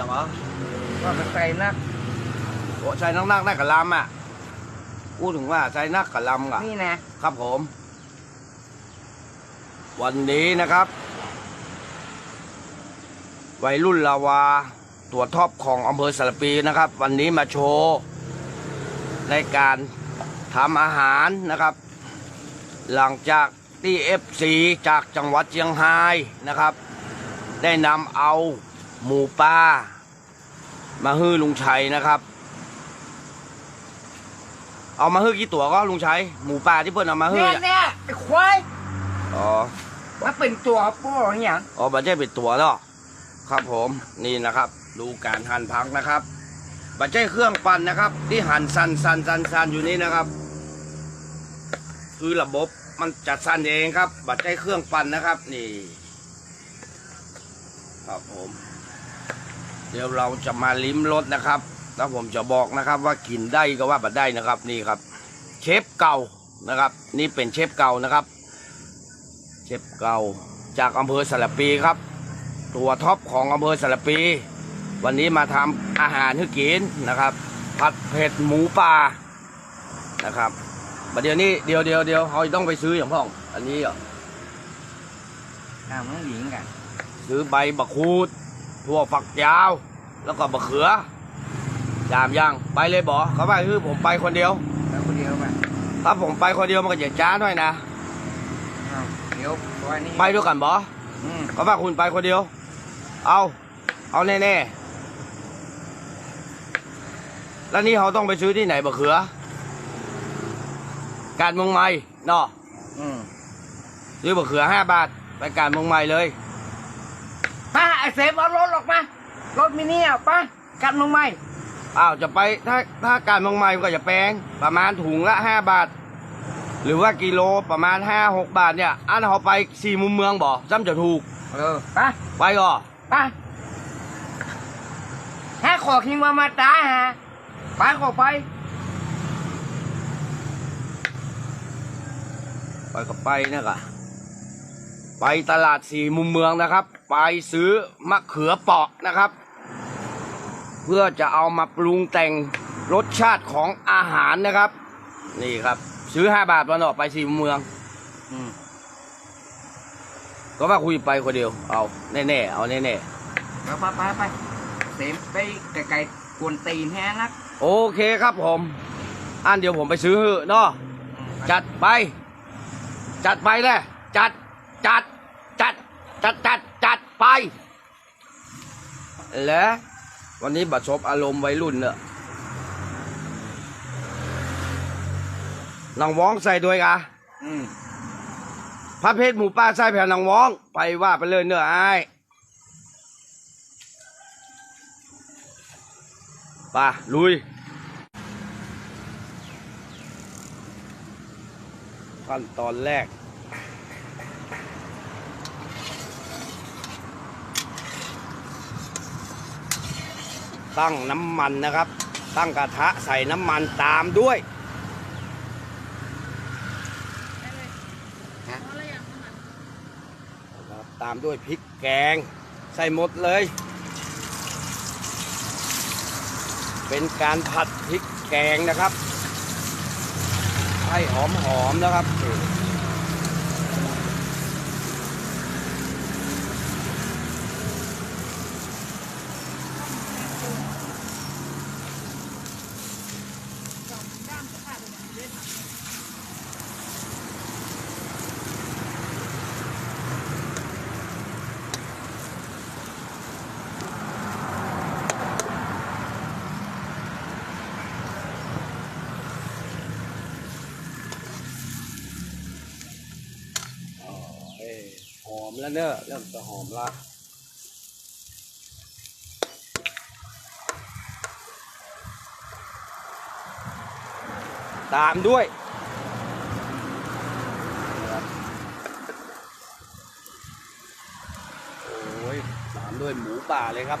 อย่างเหรอว่ามันใส่นักโอ้ใช้นักนักๆได้กับลำอะพูดถึงว่าใช้นักกับลำอะนี่นะครับผม วันนี้นะครับ วัยรุ่นลาวาตัวท็อปของอำเภอสารปีนะครับ วันนี้มาโชว์ในการทำอาหารนะครับ หลังจากที่เอฟซีจากจังหวัดเชียงรายนะครับ ได้นำเอา หมูป่ามาฮื้อลุงชัยนะครับ เอามาฮื้อกี่ตัวก็ลุงชัยหมูป่าที่เพิ่นเอามาฮื้อเนี่ยอะเนี่ยไอ้ควายอ๋อว่าเป็นตัวปูอย่างเงี้ยอ๋อบัจเจ้เป็นตัวแล้วครับผมนี่นะครับ ดูการหั่นผักนะครับบัจเจ้เครื่องปั่นนะครับ ที่หั่นสันสันสันสันอยู่นี่นะครับ คือระบบมันจัดสั้นเองครับ บัตรใจเครื่องปั่นนะครับ นี่ครับผม เดี๋ยวเราจะมาลิ้มรสนะครับแล้วผมจะบอกนะครับว่ากินได้ก็ว่าบัดได้นะครับนี่ครับ เชฟเก่านะครับ นี่เป็นเชฟเก่านะครับ เชฟเก่าจากอำเภอสระปีครับ ตัวท็อปของอำเภอสระปี วันนี้มาทำอาหารให้กินนะครับ ผัดเผ็ดหมูป่านะครับบัดเดี๋ยวนี้เดี๋ยวเดี๋ยวเดี๋ยวเขาต้องไปซื้ออย่างพ่อง อันนี้เหรออ่ามึงหญิงกันซื้อใบบักคูด ถั่วฝักยาว แล้วก็บะเขือจามยังไปเลยบอเขาไปคือผมไปคนเดียวแล้วคนเดียวมาถ้าผมไปคนเดียวมันก็จะจ้าหน่อยนะอ้าวเดี๋ยวตัวนี้ไปด้วยกันบออืมเขาว่าคุณไปคนเดียว เอา เอาแน่ๆแล้วนี่เขาต้องไปซื้อที่ไหนบะเขือ การเมืองใหม่เนาะอืมซื้อบะเขือห้าบาท ไปการเมืองใหม่เลยป้า ไอ้เซฟเอารถออกมารถมินิอะป้ากันมึงไหมอ้าวจะไปถ้าถ้าการเมืองใหม่มันก็จะแพงประมาณถุงละห้าบาท หรือว่ากิโลประมาณห้าหกบาทเนี่ยอันเขาไปสี่มุมเมืองบ่ซ้ำจะถูก เออป้าไปก่อป้าถ้าขอคิงมามาตายฮะไปขอไป ไปก็ไปนะกะไปตลาดสี่มุมเมืองนะครับ ไปซื้อมะเขือเปาะนะครับ เพื่อจะเอามาปรุงแต่งรสชาติของอาหารนะครับ นี่ครับ ซื้อห้าบาทวันออกไปสี่มุมเมืองอืมก็ว่าคุยไปคนเดียว เอาแน่ๆเอาแน่ไปไปไปไปเซฟไปไกลๆกวนตีนแห้นักๆโอเคครับผม อันเดี๋ยวผมไปซื้อเนาะอืมจัดไป จัดไปเลยจัดจัดจัดจัดจัดจัด ไปและวันนี้บัดซบอารมณ์วัยรุ่นเนอะนางว้องใส่ด้วยกะอืมพระเพชรหมูป้าใส่แผ่นนางว้อง ไปว่าไปเลยเนอะไอ้ายไป่ะลุยขั้นตอนแรก ตั้งน้ำมันนะครับ ตั้งกระทะใส่น้ำมันตามด้วยนะครับตามด้วยพริกแกง ใส่หมดเลย เป็นการผัดพริกแกงนะครับให้หอมๆนะครับ อ้ยหอมแล้วเนอะเริ่มจะหอมละตามด้วยโอ้ยตามด้วยหมูป่าเลยครับ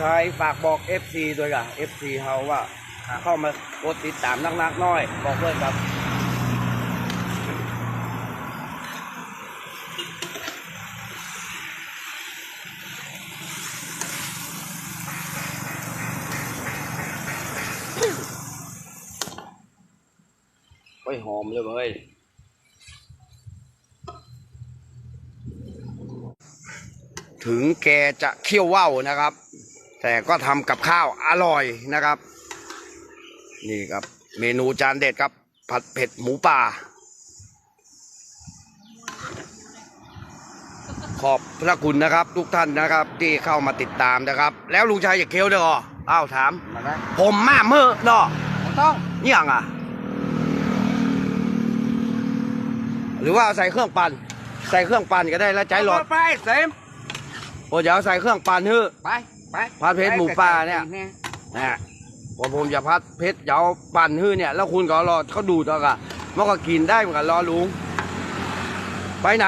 ชายฝากบอก FC ด้วยก่ะ FC เฮาว่า เข้ามากดติดตามนักๆน้อย บอกเพื่อนครับโอ้ยหอมเลยเว้ยถึงแกจะเคี่ยวว่าวนะครับ แต่ก็ทำกับข้าวอร่อยนะครับ นี่ครับ เมนูจานเด็ดครับ ผัดเผ็ดหมูป่า ขอบพระคุณนะครับ ทุกท่านนะครับ ที่เข้ามาติดตามนะครับ แล้วลุงชายอยากเคี้ยวด้วยเหรออ้าวถามมาได้ผมมาเมื่อเนาะผมต้องนี่ยังอะ หรือว่าเอาใส่เครื่องปั่นใส่เครื่องปั่นก็ได้แล้วใจหลอดไปเซมโอ้เดี๋ยวใส่เครื่องปั่นเฮ้อไป ไปผัดเผ็ดหมูป่าเนี่ยนะฮะพอผมจะพัดเพชรเดี๋ยวปั่นฮื้อเนี่ย แล้วคุณก็รอเขาดูดเอากะมันก็กินได้เหมือนกันรอลุง ไปไหน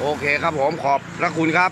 โอเคครับผมขอบพระคุณครับ